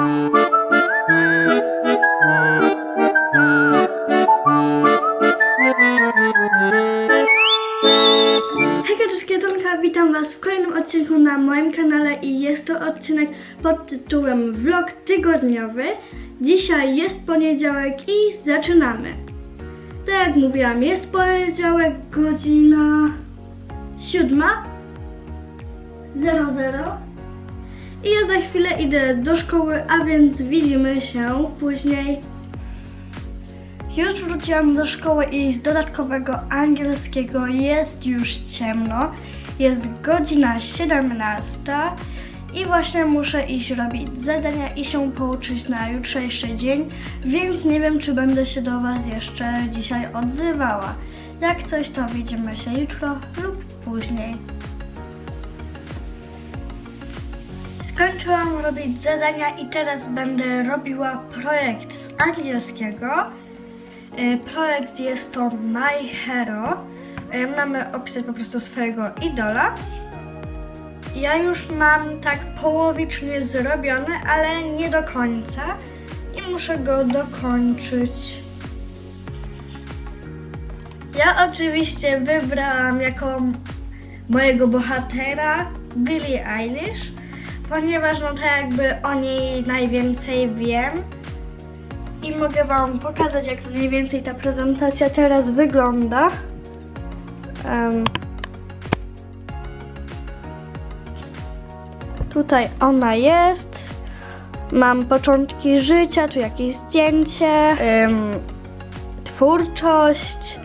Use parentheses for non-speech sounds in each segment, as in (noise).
Hejka, cześć Kietonka, witam Was w kolejnym odcinku na moim kanale i jest to odcinek pod tytułem Vlog tygodniowy. Dzisiaj jest poniedziałek i zaczynamy. Tak jak mówiłam, jest poniedziałek, godzina siódma 00 i ja za chwilę idę do szkoły, a więc widzimy się później. Już wróciłam do szkoły i z dodatkowego angielskiego jest już ciemno. Jest godzina 17 i właśnie muszę iść robić zadania i się pouczyć na jutrzejszy dzień, więc nie wiem, czy będę się do Was jeszcze dzisiaj odzywała. Jak coś, to widzimy się jutro lub później. Skończyłam robić zadania i teraz będę robiła projekt z angielskiego. E, Projekt jest to My Hero. E, Mamy opisać po prostu swojego idola. Ja już mam tak połowicznie zrobione, ale nie do końca. I muszę go dokończyć. Ja oczywiście wybrałam jako mojego bohatera Billie Eilish, ponieważ no to jakby o niej najwięcej wiem i mogę Wam pokazać, jak mniej więcej ta prezentacja teraz wygląda. Em, tutaj ona jest. Mam początki życia, tu jakieś zdjęcie, em, twórczość,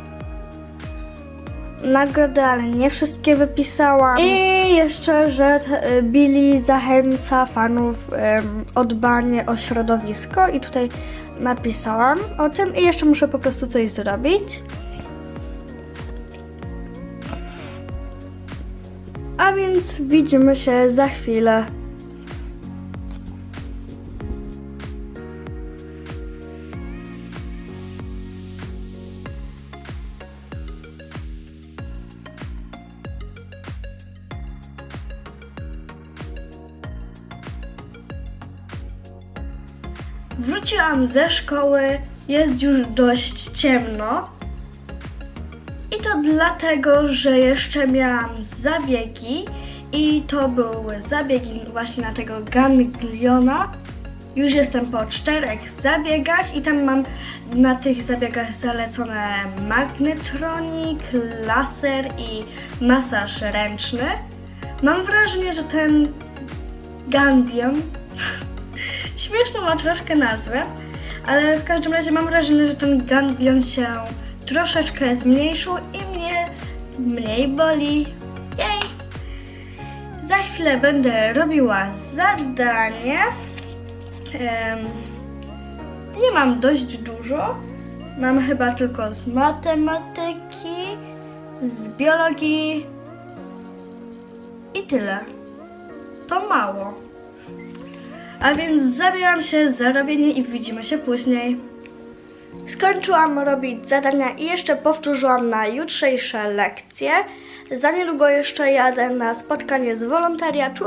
nagrody, ale nie wszystkie wypisałam. I jeszcze, że Billy zachęca fanów em, o o środowisko i tutaj napisałam o tym i jeszcze muszę po prostu coś zrobić. A więc widzimy się za chwilę. Wróciłam ze szkoły, jest już dość ciemno. I to dlatego, że jeszcze miałam zabiegi i to były zabiegi właśnie na tego gangliona. Już jestem po czterech zabiegach i tam mam na tych zabiegach zalecone magnetronik, laser i masaż ręczny. Mam wrażenie, że ten ganglion (laughs) Śmieszną ma troszkę nazwę, ale w każdym razie mam wrażenie, że ten ganglion się troszeczkę zmniejszył i mnie mniej boli. Jej! Za chwilę będę robiła zadanie. Em, nie mam dość dużo. Mam chyba tylko z matematyki, z biologii i tyle. To mało. A więc zabieram się za robienie i widzimy się później. Skończyłam robić zadania i jeszcze powtórzyłam na jutrzejsze lekcje. Za niedługo jeszcze jadę na spotkanie z wolontariatu,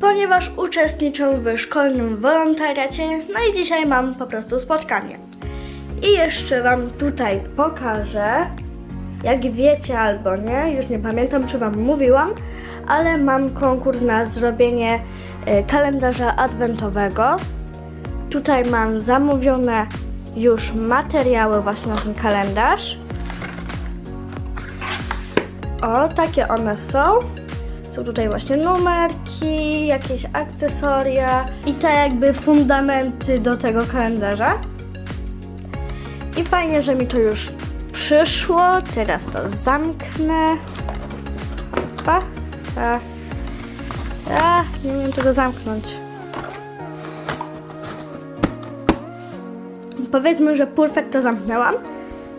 ponieważ uczestniczę w szkolnym wolontariacie, no i dzisiaj mam po prostu spotkanie. I jeszcze Wam tutaj pokażę, jak wiecie albo nie, już nie pamiętam czy Wam mówiłam, ale mam konkurs na zrobienie kalendarza adwentowego. Tutaj mam zamówione już materiały właśnie na ten kalendarz. O, takie one są. Są tutaj właśnie numerki, jakieś akcesoria i te jakby fundamenty do tego kalendarza. I fajnie, że mi to już przyszło. Teraz to zamknę. Pa, pa. A, nie wiem tego zamknąć. Powiedzmy, że perfekt to zamknęłam.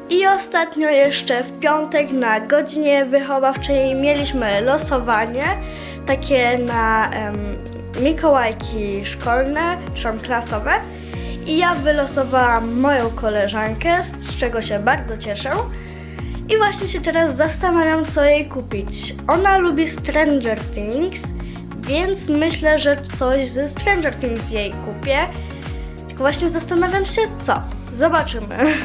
I ostatnio jeszcze w piątek na godzinie wychowawczej mieliśmy losowanie, takie na Mikołajki szkolne, czy klasowe. I ja wylosowałam moją koleżankę, z czego się bardzo cieszę. I właśnie się teraz zastanawiam, co jej kupić. Ona lubi Stranger Things, więc myślę, że coś ze Stranger Things jej kupię. Tylko właśnie zastanawiam się co. Zobaczymy. (laughs)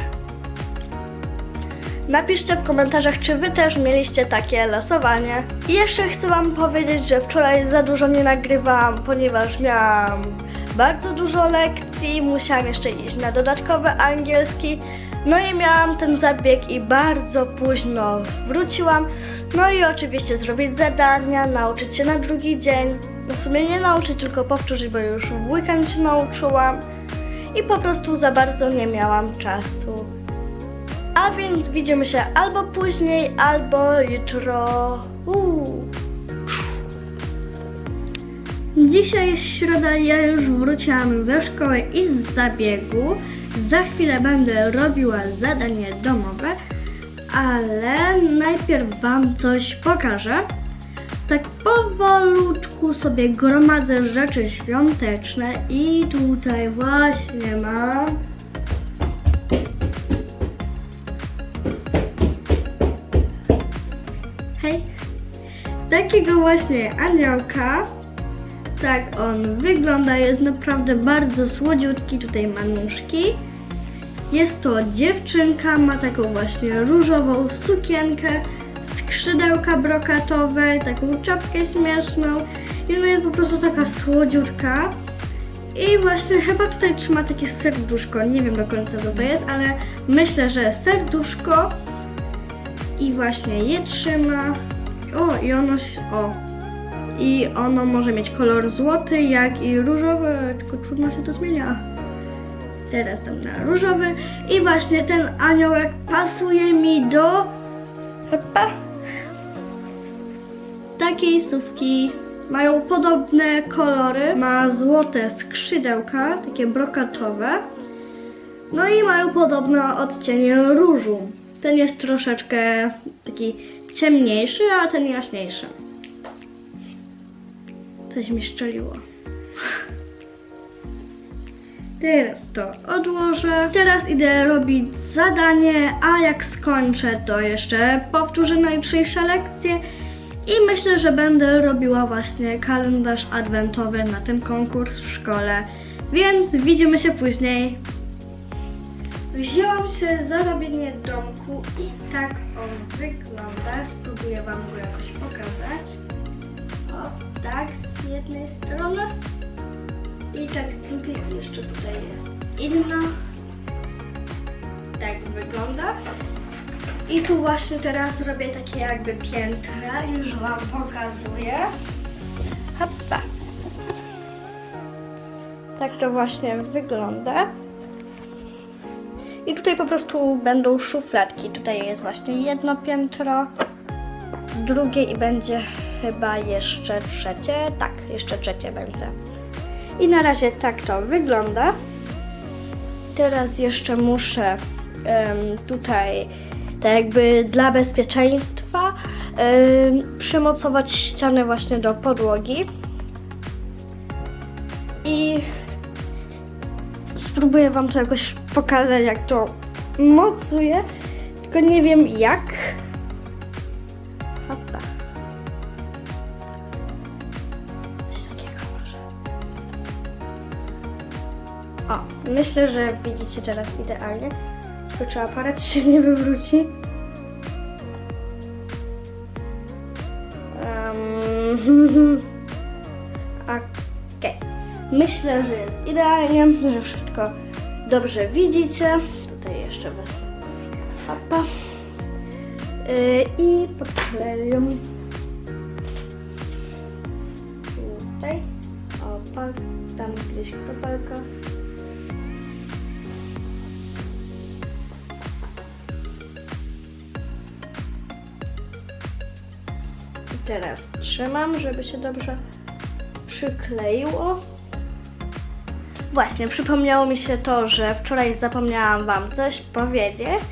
Napiszcie w komentarzach, czy wy też mieliście takie losowanie. I jeszcze chcę wam powiedzieć, że wczoraj za dużo nie nagrywałam, ponieważ miałam bardzo dużo lekcji, musiałam jeszcze iść na dodatkowy angielski. No i miałam ten zabieg i bardzo późno wróciłam. No i oczywiście zrobić zadania, nauczyć się na drugi dzień. No w sumie nie nauczyć, tylko powtórzyć, bo już w weekend się nauczyłam. I po prostu za bardzo nie miałam czasu. A więc widzimy się albo później, albo jutro. Uuu. Dzisiaj jest środa, ja już wróciłam ze szkoły i z zabiegu. Za chwilę będę robiła zadanie domowe, ale najpierw Wam coś pokażę. Tak powolutku sobie gromadzę rzeczy świąteczne i tutaj właśnie mam Hej. Takiego właśnie aniołka. Tak on wygląda, jest naprawdę bardzo słodziutki, tutaj ma nóżki. Jest to dziewczynka, ma taką właśnie różową sukienkę, skrzydełka brokatowe, taką czapkę śmieszną i ona jest po prostu taka słodziutka. I właśnie chyba tutaj trzyma takie serduszko, nie wiem do końca co to jest, ale myślę, że serduszko i właśnie je trzyma. O, i ono o. I ono może mieć kolor złoty, jak i różowy, tylko trudno się to zmienia. Teraz dam na różowy i właśnie ten aniołek pasuje mi do Hopa. takiej sówki. Mają podobne kolory, ma złote skrzydełka, takie brokatowe. No i mają podobne odcienie różu. Ten jest troszeczkę taki ciemniejszy, a ten jaśniejszy. Coś mi szczeliło. Teraz to odłożę. Teraz idę robić zadanie, a jak skończę, to jeszcze powtórzę najjutrzejsze lekcje. I myślę, że będę robiła właśnie kalendarz adwentowy na ten konkurs w szkole. Więc widzimy się później. Wzięłam się za robienie domku i tak on wygląda. Spróbuję Wam go jakoś pokazać. O, tak, z jednej strony. I tak z jeszcze tutaj jest inna. Tak wygląda. I tu właśnie teraz robię takie jakby piętra. Już Wam pokazuję. Hoppa. Tak to właśnie wygląda. I tutaj po prostu będą szufladki. Tutaj jest właśnie jedno piętro, drugie i będzie chyba jeszcze trzecie. Tak, jeszcze trzecie będzie. I na razie tak to wygląda. Teraz jeszcze muszę tutaj, tak jakby dla bezpieczeństwa, przymocować ścianę właśnie do podłogi. I spróbuję Wam to jakoś pokazać, jak to mocuję, tylko nie wiem jak. Myślę, że widzicie teraz idealnie. Tylko czy aparat się nie wywróci? Um, (laughs) Okej. Myślę, że jest idealnie, że wszystko dobrze widzicie. Tutaj jeszcze wezmę papa. Yy, I podkleję. Tutaj. Opa, tam gdzieś kropelka. Teraz trzymam, żeby się dobrze przykleiło. Właśnie, przypomniało mi się to, że wczoraj zapomniałam Wam coś powiedzieć.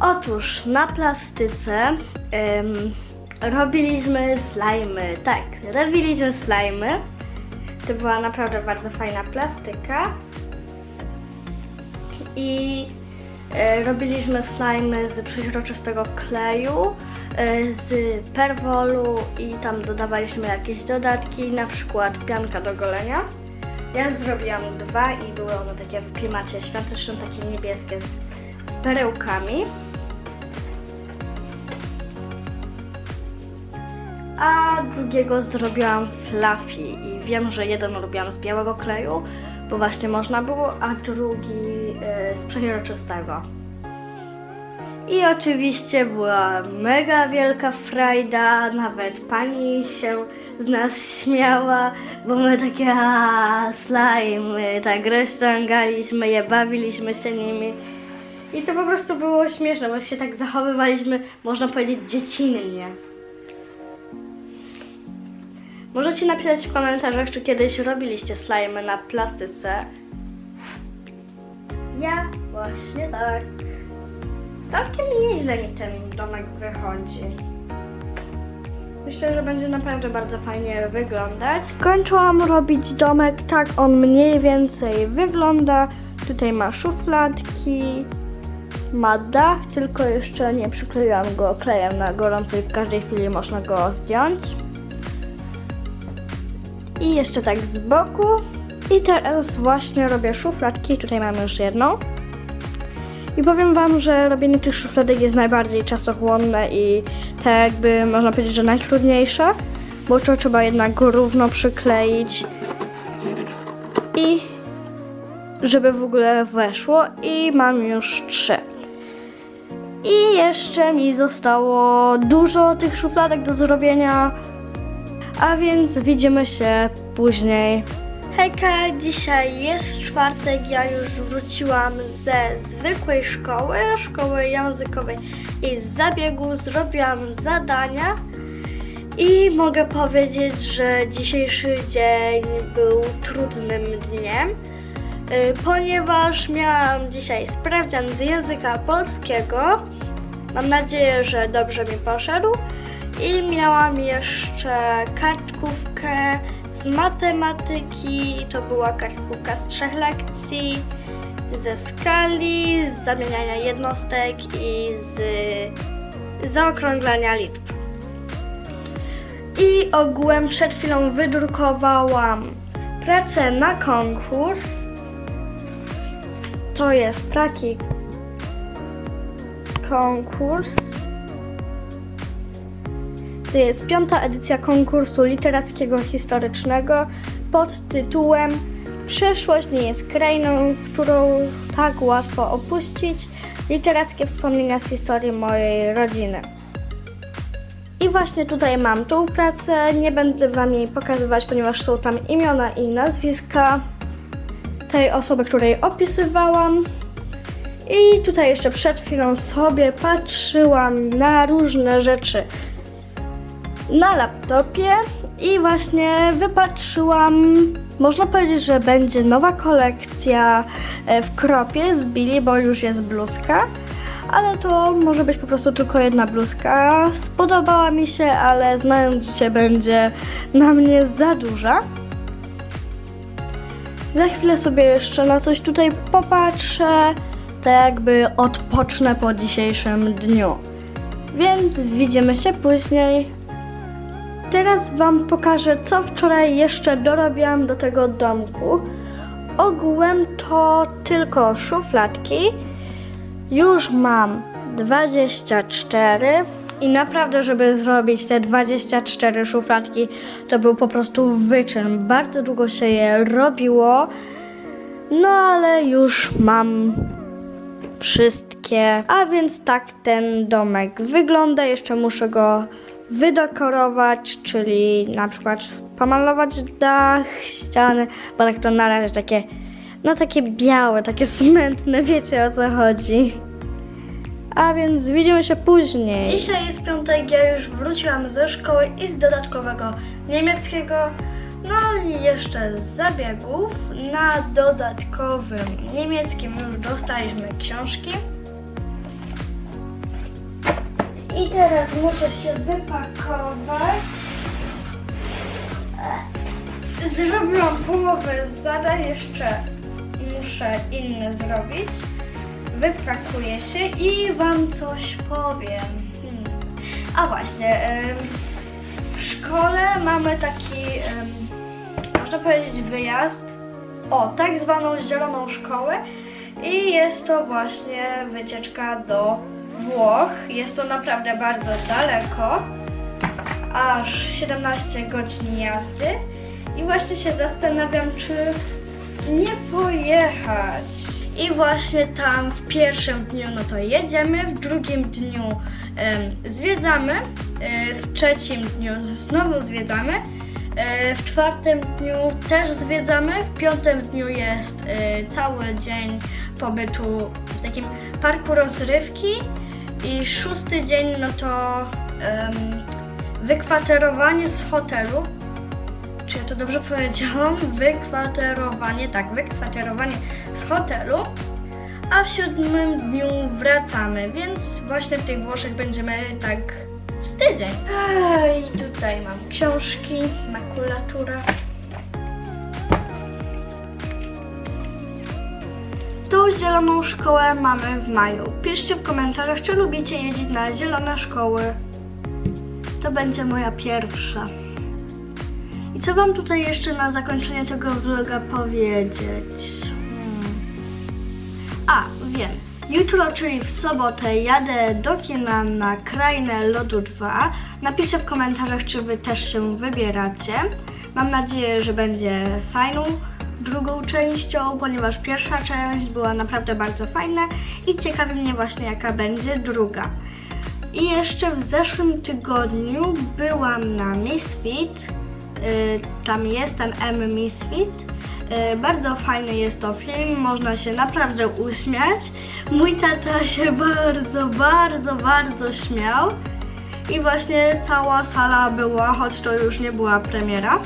Otóż na plastyce ym, robiliśmy slajmy. Tak, robiliśmy slajmy. To była naprawdę bardzo fajna plastyka. I e, robiliśmy slajmy z przeźroczystego kleju, y, z perwolu i tam dodawaliśmy jakieś dodatki, na przykład pianka do golenia. Ja zrobiłam dwa i były one takie w klimacie świątecznym, takie niebieskie z, perełkami. A drugiego zrobiłam fluffy i wiem, że jeden robiłam z białego kleju, bo właśnie można było, a drugi y, z przeźroczystego. I oczywiście była mega wielka frajda, nawet pani się z nas śmiała, bo my takie a, slime, tak rozciągaliśmy je, bawiliśmy się nimi. I to po prostu było śmieszne, bo się tak zachowywaliśmy, można powiedzieć, dziecinnie. Możecie napisać w komentarzach, czy kiedyś robiliście slime na plastyce. Ja właśnie tak. Całkiem nieźle mi ten domek wychodzi. Myślę, że będzie naprawdę bardzo fajnie wyglądać. Skończyłam robić domek, tak on mniej więcej wygląda. Tutaj ma szufladki, ma dach, tylko jeszcze nie przykleiłam go klejem na gorąco i w każdej chwili można go zdjąć. I jeszcze tak z boku. I teraz właśnie robię szufladki. Tutaj mam już jedną. I powiem Wam, że robienie tych szufladek jest najbardziej czasochłonne i tak jakby można powiedzieć, że najtrudniejsze, bo to trzeba jednak równo przykleić i żeby w ogóle weszło i mam już trzy. I jeszcze mi zostało dużo tych szufladek do zrobienia, a więc widzimy się później. Hejka, dzisiaj jest czwartek, ja już wróciłam ze zwykłej szkoły, szkoły językowej i z zabiegu, zrobiłam zadania i mogę powiedzieć, że dzisiejszy dzień był trudnym dniem, y, ponieważ miałam dzisiaj sprawdzian z języka polskiego. Mam nadzieję, że dobrze mi poszedł. I miałam jeszcze kartkówkę matematyki. To była kartkówka z trzech lekcji, ze skali, z zamieniania jednostek i z zaokrąglania liczb. I ogółem przed chwilą wydrukowałam pracę na konkurs. To jest taki konkurs. To jest piąta edycja konkursu literackiego historycznego pod tytułem Przeszłość nie jest krainą, którą tak łatwo opuścić. Literackie wspomnienia z historii mojej rodziny. I właśnie tutaj mam tą pracę. Nie będę Wam jej pokazywać, ponieważ są tam imiona i nazwiska tej osoby, której opisywałam. I tutaj jeszcze przed chwilą sobie patrzyłam na różne rzeczy na laptopie i właśnie wypatrzyłam, można powiedzieć, że będzie nowa kolekcja e, w kropie z Billy, bo już jest bluzka. Ale to może być po prostu tylko jedna bluzka. Spodobała mi się, ale znając życie będzie na mnie za duża. Za chwilę sobie jeszcze na coś tutaj popatrzę, tak jakby odpocznę po dzisiejszym dniu. Więc widzimy się później. Teraz Wam pokażę, co wczoraj jeszcze dorobiłam do tego domku. Ogółem to tylko szufladki. Już mam 24 i naprawdę, żeby zrobić te 24 szufladki, to był po prostu wyczyn. Bardzo długo się je robiło, no ale już mam wszystkie. A więc tak ten domek wygląda. Jeszcze muszę go wydekorować, czyli na przykład pomalować dach, ściany, bo tak to na razie takie, no takie białe, takie smętne, wiecie o co chodzi. A więc widzimy się później. Dzisiaj jest piątek, ja już wróciłam ze szkoły i z dodatkowego niemieckiego. No i jeszcze z zabiegów. Na dodatkowym niemieckim już dostaliśmy książki. I teraz muszę się wypakować. E, Zrobiłam połowę zadań, jeszcze muszę inne zrobić. Wypakuję się i Wam coś powiem. Hmm. A właśnie, w szkole mamy taki, można powiedzieć, wyjazd. O, tak zwaną zieloną szkołę. I jest to właśnie wycieczka do Włoch. Jest to naprawdę bardzo daleko. Aż 17 godzin jazdy. I właśnie się zastanawiam, czy nie pojechać. I właśnie tam w pierwszym dniu no to jedziemy, w drugim dniu zwiedzamy, e, w trzecim dniu znowu zwiedzamy, e, w czwartym dniu też zwiedzamy, w piątym dniu jest e, cały dzień pobytu w takim parku rozrywki i szósty dzień no to em, wykwaterowanie z hotelu. Czy ja to dobrze powiedziałam? Wykwaterowanie, tak, wykwaterowanie z hotelu. A w siódmym dniu wracamy, więc właśnie w tych Włoszech będziemy tak z tydzień. I tutaj mam książki, makulatura. Zieloną szkołę mamy w maju. Piszcie w komentarzach, czy lubicie jeździć na zielone szkoły. To będzie moja pierwsza. I co wam tutaj jeszcze na zakończenie tego vloga powiedzieć? Hmm. A, wiem. Jutro, czyli w sobotę, jadę do kina na Krainę Lodu 2. Napiszcie w komentarzach, czy wy też się wybieracie. Mam nadzieję, że będzie fajną drugą częścią, ponieważ pierwsza część była naprawdę bardzo fajna i ciekawi mnie właśnie, jaka będzie druga. I jeszcze w zeszłym tygodniu byłam na Misfit. Y, Tam jest ten M Misfit. Y, Bardzo fajny jest to film, można się naprawdę uśmiać. Mój tata się bardzo, bardzo, bardzo śmiał. I właśnie cała sala była, choć to już nie była premiera.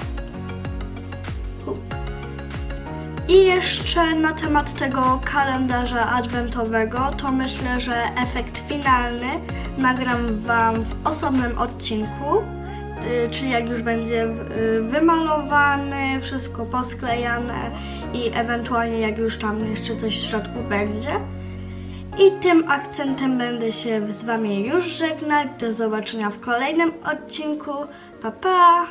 I jeszcze na temat tego kalendarza adwentowego, to myślę, że efekt finalny nagram Wam w osobnym odcinku, y, czyli jak już będzie y, wymalowany, wszystko posklejane i ewentualnie jak już tam jeszcze coś w środku będzie. I tym akcentem będę się z Wami już żegnać. Do zobaczenia w kolejnym odcinku. Pa pa!